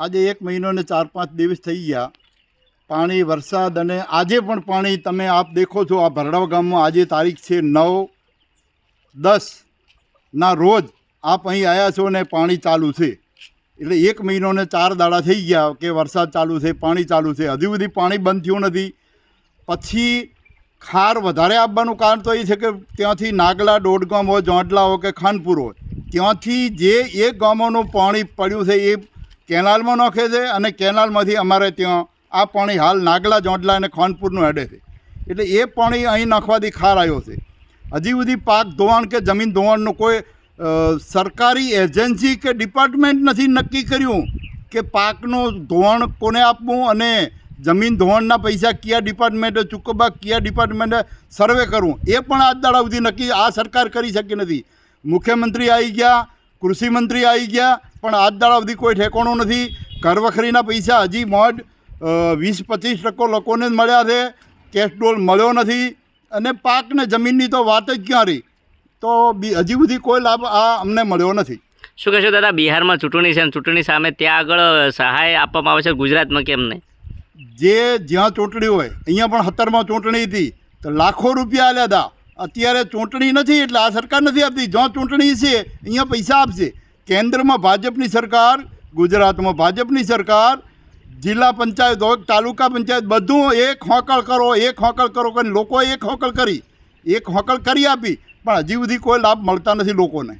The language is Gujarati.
આજે એક મહિનો ને ચાર પાંચ દિવસ થઈ ગયા. પાણી, વરસાદ અને આજે પણ પાણી તમે આપ દેખો છો, આ ભરડાવ ગામમાં આજે તારીખ છે નવ દસ ના રોજ આપ અહીં આવ્યા છો ને પાણી ચાલુ છે. એટલે એક મહિનો ને ચાર દાડા થઈ ગયા કે વરસાદ ચાલુ છે, પાણી ચાલુ છે. હજુ સુધી પાણી બંધ થયું નથી. પછી ખાર વધારે આપવાનું કારણ તો એ છે કે ત્યાંથી નાગલા દોઢ ગામ હોય જોંટલા હોય કે ખાનપુર હોય, ત્યાંથી જે એક ગામોનું પાણી પડ્યું છે એ કેનાલમાં નાખે છે અને કેનાલમાંથી અમારે ત્યાં આ પાણી હાલ નાગલા જોંડલા અને ખાનપુરનું હેડે છે. એટલે એ પાણી અહીં નાખવાથી ખાર આવ્યો છે. હજી સુધી પાક ધોવાણ કે જમીન ધોવાણનું કોઈ સરકારી એજન્સી કે ડિપાર્ટમેન્ટ નથી નક્કી કર્યું કે પાકનું ધોવાણ કોને આપવું અને જમીન ધોવાણના પૈસા કયા ડિપાર્ટમેન્ટે ચૂકવવા, કયા ડિપાર્ટમેન્ટે સર્વે કરવું, એ પણ આજ દાડા સુધી નક્કી આ સરકાર કરી શકી નથી. મુખ્યમંત્રી આવી ગયા, કૃષિમંત્રી આવી ગયા પણ આજ દાડા સુધી કોઈ ઠેકાણું નથી. ઘરવખરીના પૈસા હજી મોડ વીસ પચીસ ટકો લોકોને જ મળ્યા છે. કેશ ડોલ મળ્યો નથી. અને પાકને જમીનની તો વાત જ ક્યાં રહી? તો હજી સુધી કોઈ લાભ આ અમને મળ્યો નથી. શું કહેશો દાદા બિહારમાં ચૂંટણી છે ચૂંટણી સામે ત્યાં આગળ સહાય આપવામાં આવે છે ગુજરાતમાં કેમ નહીં? જે જ્યાં ચૂંટણી હોય અહીંયા પણ સત્તરમાં ચૂંટણી હતી. તો લાખો રૂપિયા આલ્યા હતા. અત્યારે ચૂંટણી નથી એટલે આ સરકાર નથી આપતી. જ્યાં ચૂંટણી છે અહીંયા પૈસા આપશે. કેન્દ્રમાં ભાજપની સરકાર, ગુજરાતમાં ભાજપની સરકાર, જિલ્લા પંચાયત હોય, તાલુકા પંચાયત, બધું એક હોકળ કરો, એક હોકળ કરો કરીને લોકોએ એક હોકળ કરી. એક હોકળ કરી આપી, પણ હજી સુધી કોઈ લાભ મળતા નથી લોકોને.